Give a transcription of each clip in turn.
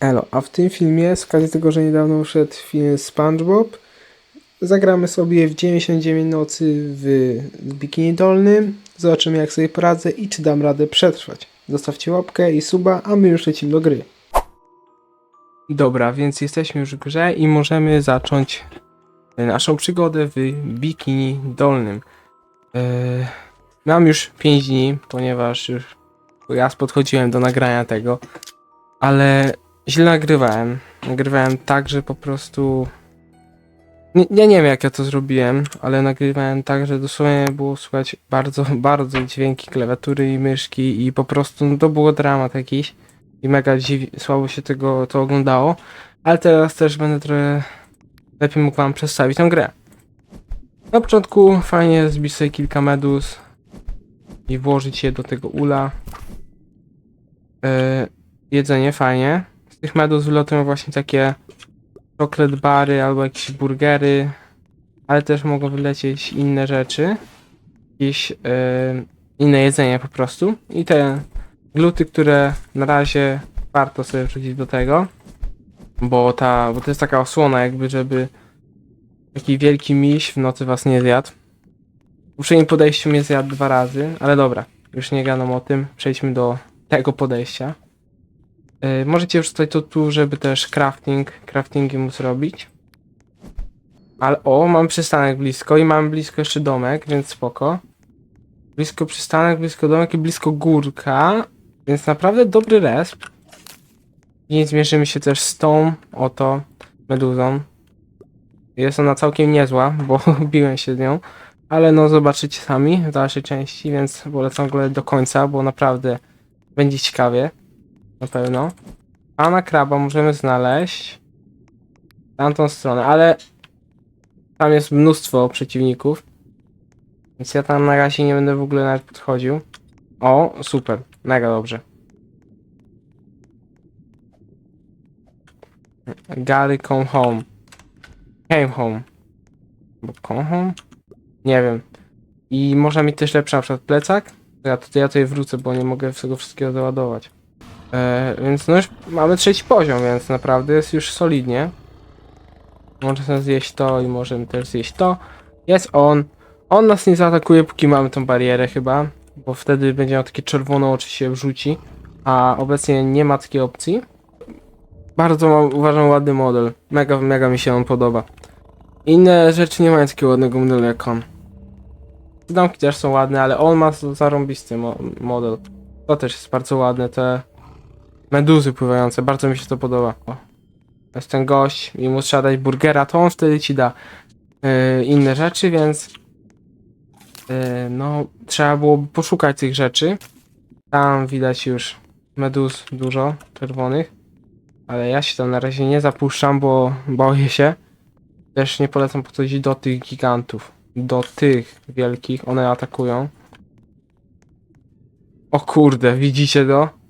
Elo, a w tym filmie, z okazji tego, że niedawno wyszedł film SpongeBob, zagramy sobie w 99 nocy w bikini dolnym, zobaczymy jak sobie poradzę i czy dam radę przetrwać. Zostawcie łapkę i suba, a my już lecimy do gry. Dobra, więc jesteśmy już w grze i możemy zacząć naszą przygodę w bikini dolnym. Eee, mam już 5 dni, ponieważ już raz podchodziłem do nagrania tego, ale źle nagrywałem. Nagrywałem tak, że po prostu. Nie, nie wiem jak ja to zrobiłem, ale nagrywałem tak, że dosłownie było słychać bardzo, bardzo dźwięki klawiatury i myszki i po prostu no, to było dramat jakiś i mega dziw... słabo się tego to oglądało, ale teraz też będę trochę lepiej mógł wam przedstawić tę grę. Na początku fajnie zbić sobie kilka medus i włożyć je do tego ula. Yy, jedzenie fajnie. Tych medus wylatują właśnie takie chocolate bary albo jakieś burgery, ale też mogą wylecieć inne rzeczy. Jakieś yy, inne jedzenie po prostu. I te gluty, które na razie warto sobie wrzucić do tego. Bo ta, bo to jest taka osłona jakby, żeby taki wielki miś w nocy was nie zjadł. W poprzednim podejściu mnie zjadł dwa razy, ale dobra, już nie gadam o tym. Przejdźmy do tego podejścia. Yy, możecie tutaj to tu, żeby też crafting, craftingi móc robić. Ale o, mam przystanek blisko i mam blisko jeszcze domek, więc spoko. Blisko przystanek, blisko domek i blisko górka, więc naprawdę dobry resp. I zmierzymy się też z tą oto meduzą. Jest ona całkiem niezła, bo biłem się z nią. Ale no zobaczycie sami w dalszej części, więc polecam go do końca, bo naprawdę będzie ciekawie. Na pewno. Pana kraba możemy znaleźć. Tamtą stronę, ale tam jest mnóstwo przeciwników. Więc ja tam na razie nie będę w ogóle nawet podchodził. O, super. Mega dobrze. Gary come home. Came home. Bo come home? Nie wiem. I można mieć też lepszy na przykład plecak. Ja, ja tutaj wrócę, bo nie mogę tego wszystkiego załadować. E, więc no już mamy trzeci poziom, więc naprawdę jest już solidnie. Możemy zjeść to i możemy też zjeść to. Jest on. On nas nie zaatakuje, póki mamy tą barierę chyba. Bo wtedy będzie miał takie czerwone oczy się wrzuci. A obecnie nie ma takiej opcji. Bardzo uważam ładny model. Mega, mega mi się on podoba. Inne rzeczy nie mają takiego ładnego modelu jak on. Domki też są ładne, ale on ma zarąbisty mo model. To też jest bardzo ładne, te meduzy pływające, bardzo mi się to podoba. O. Jest ten gość i mu trzeba dać burgera, to on wtedy ci da yy, inne rzeczy, więc yy, no trzeba było poszukać tych rzeczy. Tam widać już meduz dużo, czerwonych. Ale ja się tam na razie nie zapuszczam, bo boję się. Też nie polecam podchodzić do tych gigantów. Do tych wielkich, one atakują. O kurde, widzicie to?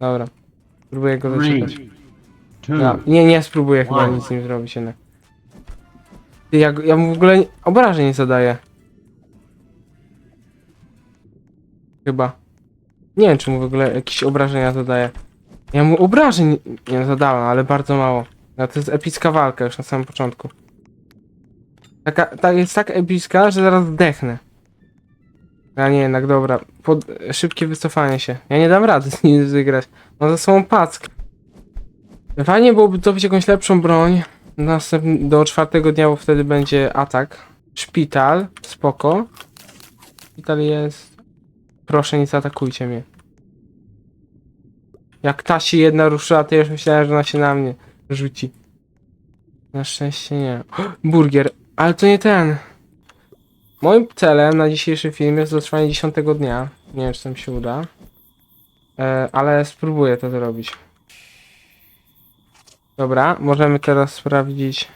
Dobra. Spróbuję go. Three, two, Ja, nie, nie spróbuję chyba nic z nim zrobić jednak. Ty, Ja, go- ja mu w ogóle nie- obrażeń nie zadaję. Chyba. Nie wiem, czy mu w ogóle jakieś obrażenia zadaję. Ja mu obrażeń nie zadałem, ale bardzo mało. No, to jest epicka walka już na samym początku. Taka, ta jest tak epicka, że zaraz zdechnę. A nie, jednak dobra. Pod, szybkie wycofanie się. Ja nie dam rady z nim wygrać. No za sobą pack. Fajnie byłoby zdobyć jakąś lepszą broń. Następny, do czwartego dnia, bo wtedy będzie atak. Szpital, spoko. Szpital jest. Proszę, nie zaatakujcie mnie. Jak ta się jedna ruszyła, to już myślałem, że ona się na mnie rzuci. Na szczęście nie. Burgier, ale to nie ten. Moim celem na dzisiejszy film jest dotrwanie 10 dnia. Nie wiem, czy to mi się uda. E, ale spróbuję to zrobić. Dobra, możemy teraz sprawdzić.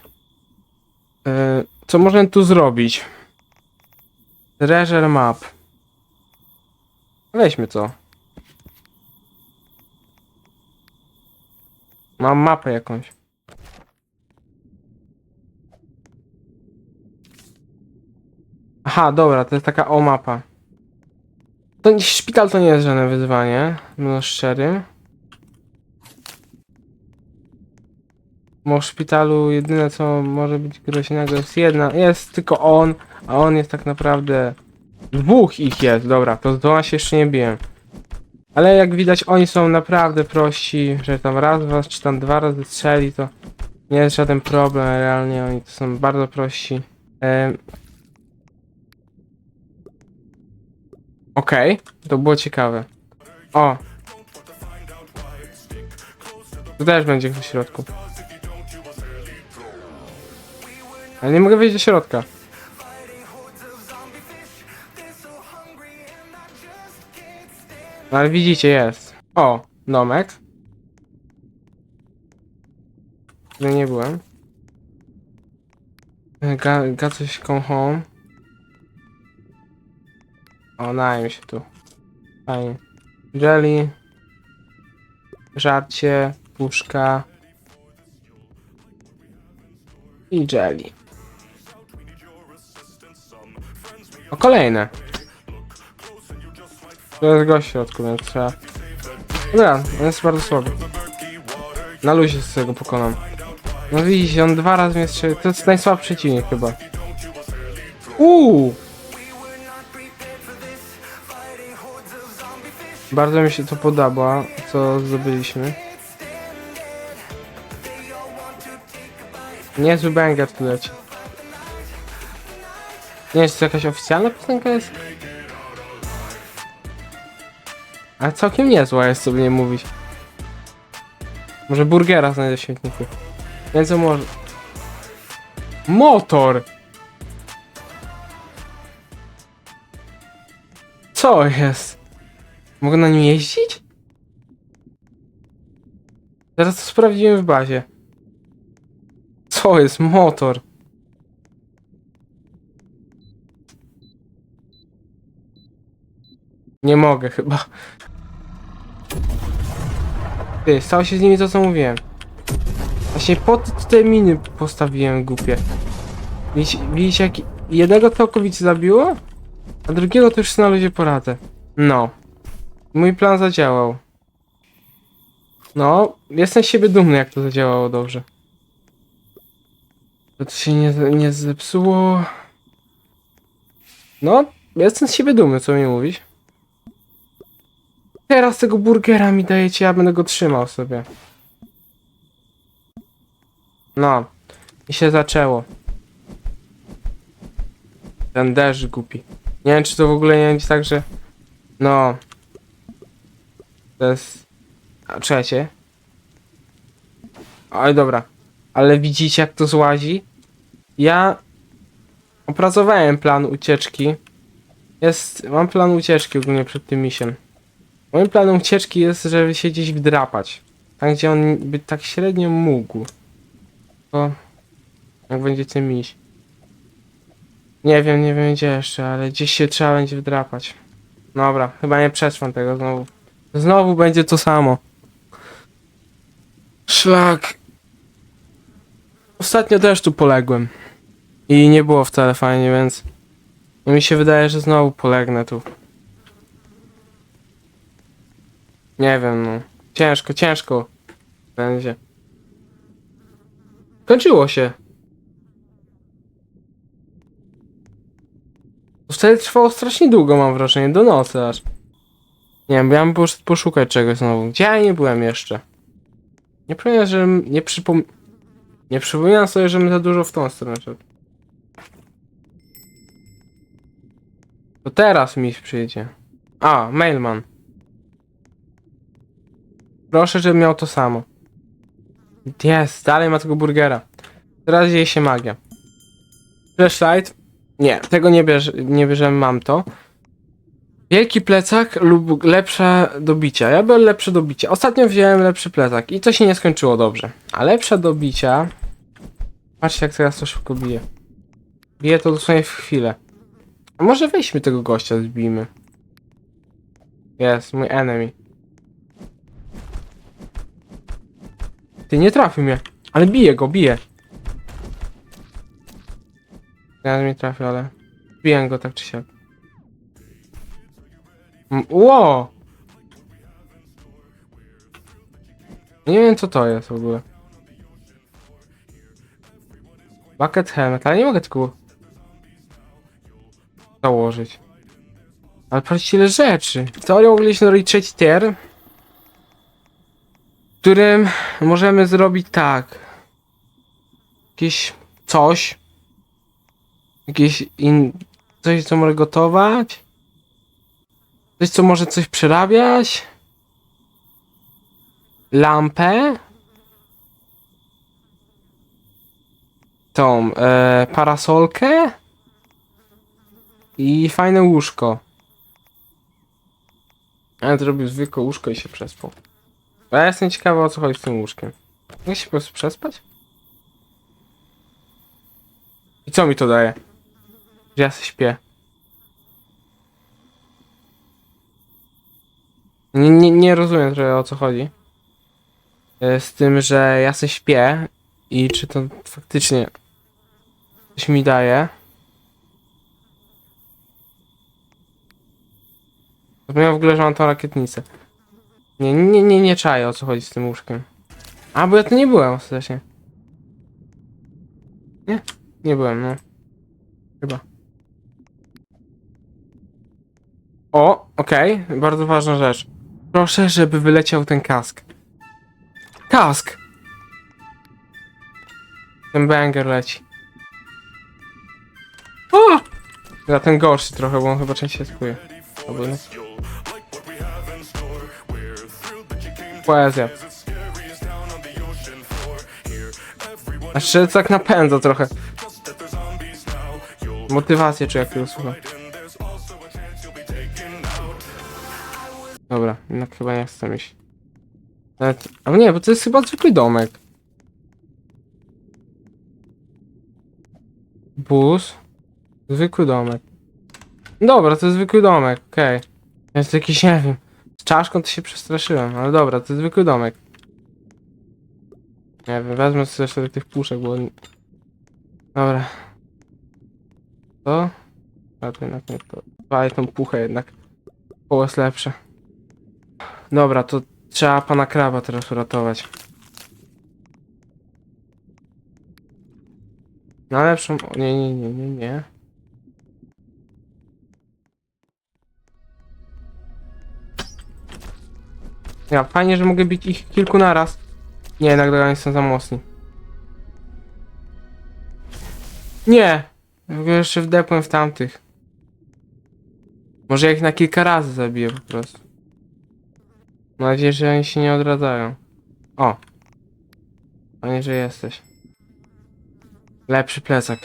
e, co możemy tu zrobić? Treasure map. Weźmy co. Mam mapę jakąś. Aha, dobra, to jest taka o mapa. To szpital to nie jest żadne wyzwanie, no szczery. Bo w szpitalu jedyne co może być groźnego jest jedna, jest tylko on, a on jest tak naprawdę... Dwóch ich jest, dobra, to z dwoma się jeszcze nie biłem. Ale jak widać oni są naprawdę prości, że tam raz was czy tam dwa razy strzeli to nie jest żaden problem, realnie oni to są bardzo prości. Em. Okej, to było ciekawe. O! Tu też będzie w środku. Ale nie mogę wejść do środka. No ale widzicie, jest. O, domek. No nie byłem. Ga coś come home. O, najem się tu. Fajnie. Jelly. Żarcie. Puszka. I jelly. O, kolejne. To jest gość w środku, więc trzeba... Dobra, on jest bardzo słaby. Na luzie z tego pokonam. No widzicie, on dwa razy mnie strzelił. To jest najsłabszy przeciwnik chyba. Uuu! Bardzo mi się to podoba, co zdobyliśmy. Niezły banger tu leci. Nie wiem, czy to jakaś oficjalna piosenka jest? Ale całkiem niezła jest, by nie mówić. Może burgera znajdę w śmietniku. Więc może... Motor! Co jest? Mogę na nim jeździć? Teraz to sprawdzimy w bazie. Co jest motor? Nie mogę chyba. Ty, stało się z nimi to co mówiłem. Właśnie po to te miny postawiłem głupie. Widzicie, widzicie jak jednego całkowicie zabiło? A drugiego to już na ludzie poradzę. No. Mój plan zadziałał. No, jestem z siebie dumny jak to zadziałało dobrze. To się nie, nie zepsuło. No, jestem z siebie dumny, co mi mówić. Teraz tego burgera mi dajecie, ja będę go trzymał sobie. No. I się zaczęło. Ten deszcz głupi. Nie wiem, czy to w ogóle nie będzie tak, że... No. To jest... A. Oj, dobra. Ale widzicie, jak to złazi? Ja... Opracowałem plan ucieczki. Jest... Mam plan ucieczki ogólnie przed tym misiem. Moim planem ucieczki jest, żeby się gdzieś wdrapać. Tam, gdzie on by tak średnio mógł. To... Jak będziecie miś. Nie wiem, nie wiem gdzie jeszcze, ale gdzieś się trzeba będzie wdrapać. Dobra, chyba nie przetrwam tego znowu. Znowu będzie to samo. Szlak. Ostatnio też tu poległem. I nie było wcale fajnie, więc... Mi się wydaje, że znowu polegnę tu. Nie wiem, no. Ciężko, ciężko. Będzie. Kończyło się. Wtedy trwało strasznie długo, mam wrażenie, do nocy aż. Nie wiem, ja bym poszukać czegoś znowu. Gdzie ja nie byłem jeszcze? Nie przypominam, że nie przypom... Nie przypominam sobie, za dużo w tą stronę szedł. To teraz mi przyjdzie. A, mailman. Proszę, żebym miał to samo. Jest, dalej ma tego burgera. Teraz dzieje się magia. Flashlight? Nie, tego nie, bierz, nie bierzemy, mam to. Wielki plecak lub lepsze dobicia. Ja byłem lepsze dobicia. Ostatnio wziąłem lepszy plecak i to się nie skończyło dobrze. A lepsze dobicia... Patrzcie jak teraz to szybko bije. Bije to dosłownie w chwilę. A może weźmy tego gościa, zbijmy. Jest, mój enemy. Ty nie trafił mnie. Ale bije go, bije. Ja mnie trafił, ale... Biję go tak czy siak. Mm, Ło! Nie wiem co to jest w ogóle. Bucket helmet, ale nie mogę tylko założyć. Ale patrzcie ile rzeczy. W teorii mogliśmy zrobić trzeci tier, w którym możemy zrobić tak. Jakieś coś. Jakieś in... coś co może gotować. Coś co może coś przerabiać. Lampę. Tą e, parasolkę. I fajne łóżko. Ale zrobił zwykłe łóżko i się przespał. A ja jestem ciekawy o co chodzi z tym łóżkiem. Mogę się po prostu przespać? I co mi to daje? Że ja się śpię. Nie, nie, nie rozumiem trochę o co chodzi. E, Z tym, że ja się śpię i czy to faktycznie coś mi daje. Zapomniałem w ogóle, że mam tą rakietnicę. Nie, nie, nie, nie czaję o co chodzi z tym łóżkiem. A, bo ja tu nie byłem ostatecznie. Nie? Nie byłem, no. Chyba. O, okej, bardzo ważna rzecz. Proszę, żeby wyleciał ten kask. Kask! Ten banger leci. O! Ja ten gorszy trochę, bo on chyba częściej skuje. Poezja. Znaczy, tak napędza trochę. Motywację czy jak tego słucham. Dobra, jednak chyba nie chcę iść. Nawet... A nie, bo to jest chyba zwykły domek. Bus. Zwykły domek. Dobra, to jest zwykły domek, okej. Jest jakiś, nie wiem. Z czaszką to się przestraszyłem, ale dobra, to jest zwykły domek. Nie wiem, wezmę jeszcze tych puszek, bo... Dobra. To? A to jednak nie to. Dawaj tą puchę jednak. Koło jest lepsze. Dobra, to trzeba pana kraba teraz uratować. Na lepszą... o, Nie, nie, nie, nie, nie. Ja, fajnie, że mogę bić ich kilku naraz. Nie, oni są za mocni. Nie! Ja jeszcze wdepłem w tamtych. Może ja ich na kilka razy zabiję po prostu. Mam nadzieję, że oni się nie odradzają. O! Panie, że jesteś. Lepszy plecak.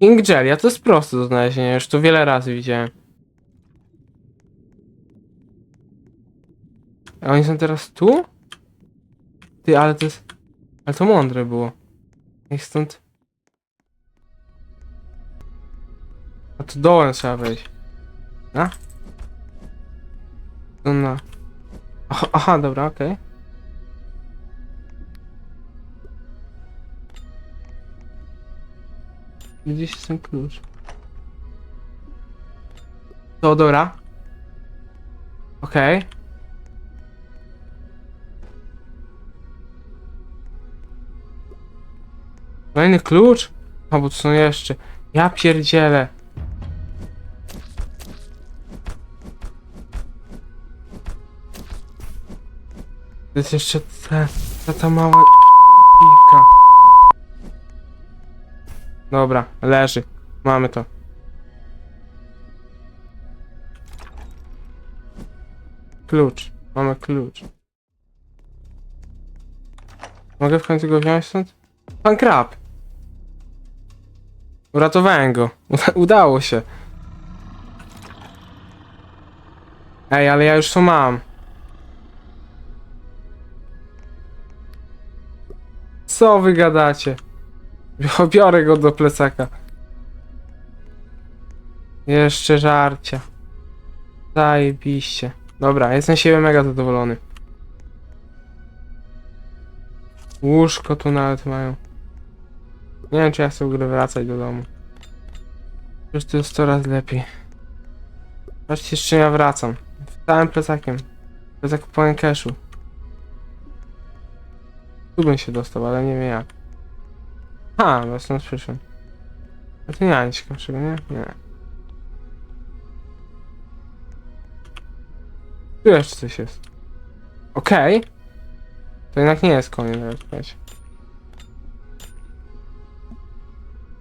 King Jelly, a to jest proste do znalezienia, już to wiele razy widziałem. A oni są teraz tu? Ty, ale to jest... Ale to mądre było. Niech stąd... A tu dołem trzeba wejść. A? No, no. Aha, aha dobra, okej. Gdzieś jest ten klucz. To dobra. Okej. Kolejny klucz? A bo to są jeszcze. Ja pierdzielę. To jest jeszcze ta, ta, ta mała piwka. Dobra, leży. Mamy to. Klucz. Mamy klucz. Mogę w końcu go wziąć stąd? Pan Krab. Uratowałem go. Uda udało się. Ej, ale ja już to mam. Co wy gadacie? Biorę go do plecaka. Jeszcze żarcia. Zajebiście. Dobra, jestem siebie mega zadowolony. Łóżko tu nawet mają. Nie wiem, czy ja chcę w ogóle wracać do domu. Już to jest coraz lepiej. Patrzcie, z czym ja wracam. Całym plecakiem. Plecak pełen cashu. Tu bym się dostał, ale nie wiem jak. A, bo stąd przyszłem. A to nie ma nic ciekawszego, nie? Nie. Tu jeszcze coś jest. Okej. To jednak nie jest koniec, teraz słuchajcie.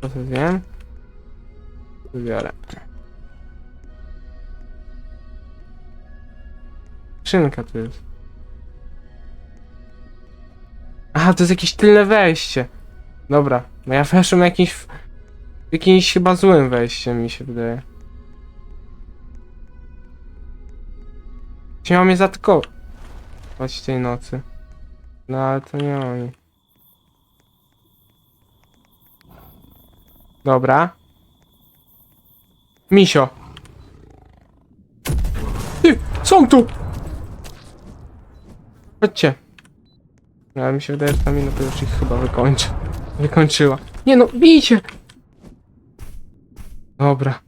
To sobie wiem. Wybiorę. Skrzynka tu jest. Aha, to jest jakieś tylne wejście. Dobra, no ja weszłem jakimś... w- Jakimś chyba złym wejściem mi się wydaje. Czy miał mnie zaatakować tej nocy? No ale to nie oni. Dobra. Misio. Ty, są tu! Chodźcie. Ale mi się wydaje, że ta minuta już ich chyba wykończy. Wykończyła. Nie no, bijcie! Dobra.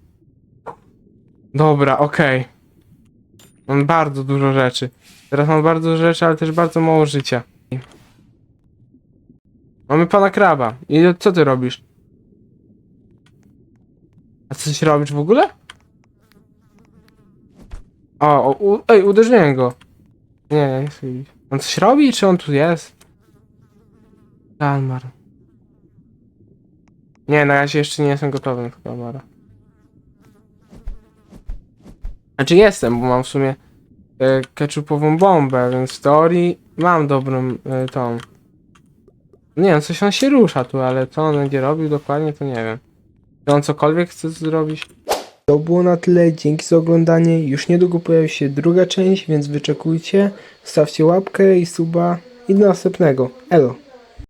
Dobra, okej. Mam bardzo dużo rzeczy. Teraz mam bardzo dużo rzeczy, ale też bardzo mało życia. Mamy pana kraba. I co ty robisz? A coś robisz w ogóle? O, o u, ej, uderzyłem go. Nie, nie iść. On coś robi, czy on tu jest? Kalmar. Nie, na razie jeszcze nie jestem gotowy na Kalmara. Znaczy jestem, bo mam w sumie e, ketchupową bombę, więc w teorii mam dobrą e, tą. Nie wiem, coś on się rusza tu, ale co on będzie robił dokładnie, to nie wiem. Czy on cokolwiek chce zrobić? To było na tyle, dzięki za oglądanie. Już niedługo pojawi się druga część, więc wyczekujcie. Stawcie łapkę i suba i do następnego. Elo.